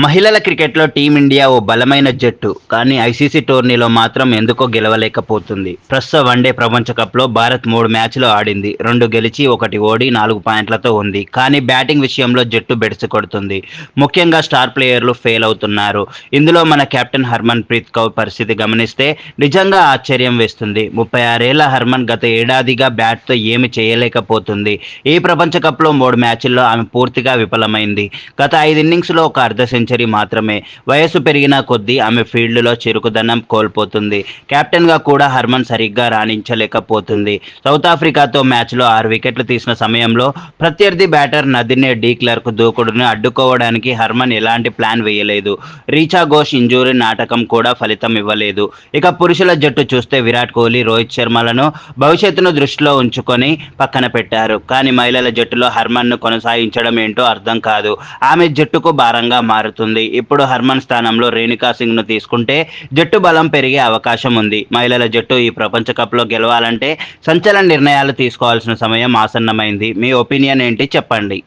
మహిళల క్రికెట్లో టీమిండియా ఓ బలమైన జట్టు కానీ ఐసీసీ టోర్నీలో మాత్రం ఎందుకో గెలవలేకపోతుంది. ప్రస్తుత వన్డే ప్రపంచ కప్లో భారత్ మూడు మ్యాచ్లు ఆడింది. రెండు గెలిచి ఒకటి ఓడి నాలుగు పాయింట్లతో ఉంది. కానీ బ్యాటింగ్ విషయంలో జట్టు బెడిసి కొడుతుంది. ముఖ్యంగా స్టార్ ప్లేయర్లు ఫెయిల్ అవుతున్నారు. ఇందులో మన కెప్టెన్ హర్మన్ ప్రీత్ కౌర్ పరిస్థితి గమనిస్తే నిజంగా ఆశ్చర్యం వేస్తుంది. ముప్పై ఆరేళ్ళ హర్మన్ గత ఏడాదిగా బ్యాట్తో ఏమి చేయలేకపోతుంది. ఈ ప్రపంచ కప్లో మూడు మ్యాచ్ల్లో ఆమె పూర్తిగా విఫలమైంది. గత ఐదు ఇన్నింగ్స్లో ఒక అర్ధ సెంచరీ మాత్రమే. వయసు పెరిగిన కొద్దీ ఆమె ఫీల్డ్లో చురుకుదనం కోల్పోతుంది. కెప్టెన్గా కూడా హర్మన్ సరిగ్గా రాణించలేకపోతుంది. సౌత్ ఆఫ్రికాతో మ్యాచ్లో ఆరు వికెట్లు తీసిన సమయంలో ప్రత్యర్థి బ్యాటర్ నదినే డీ క్లర్క్ దూకుడును అడ్డుకోవడానికి హర్మన్ ఎలాంటి ప్లాన్ వేయలేదు. రీచా ఘోష్ ఇంజూరీ నాటకం కూడా ఫలితం ఇవ్వలేదు. ఇక పురుషుల జట్టు చూస్తే విరాట్ కోహ్లీ రోహిత్ శర్మలను భవిష్యత్తును దృష్టిలో ఉంచుకొని పక్కన పెట్టారు. కానీ మహిళల జట్టులో హర్మన్ను కొనసాగించడం ఏంటో అర్థం కాదు. ఆమె జట్టుకు భారంగా మారుతుంది. ఇప్పుడు హర్మన్ స్థానంలో రేణుకా సింగ్ను తీసుకుంటే జట్టు బలం పెరిగే అవకాశం ఉంది. మహిళల జట్టు ఈ ప్రపంచ కప్లో గెలవాలంటే సంచలన నిర్ణయాలు తీసుకోవాల్సిన సమయం ఆసన్నమైంది. మీ ఒపీనియన్ ఏంటి? చెప్పండి.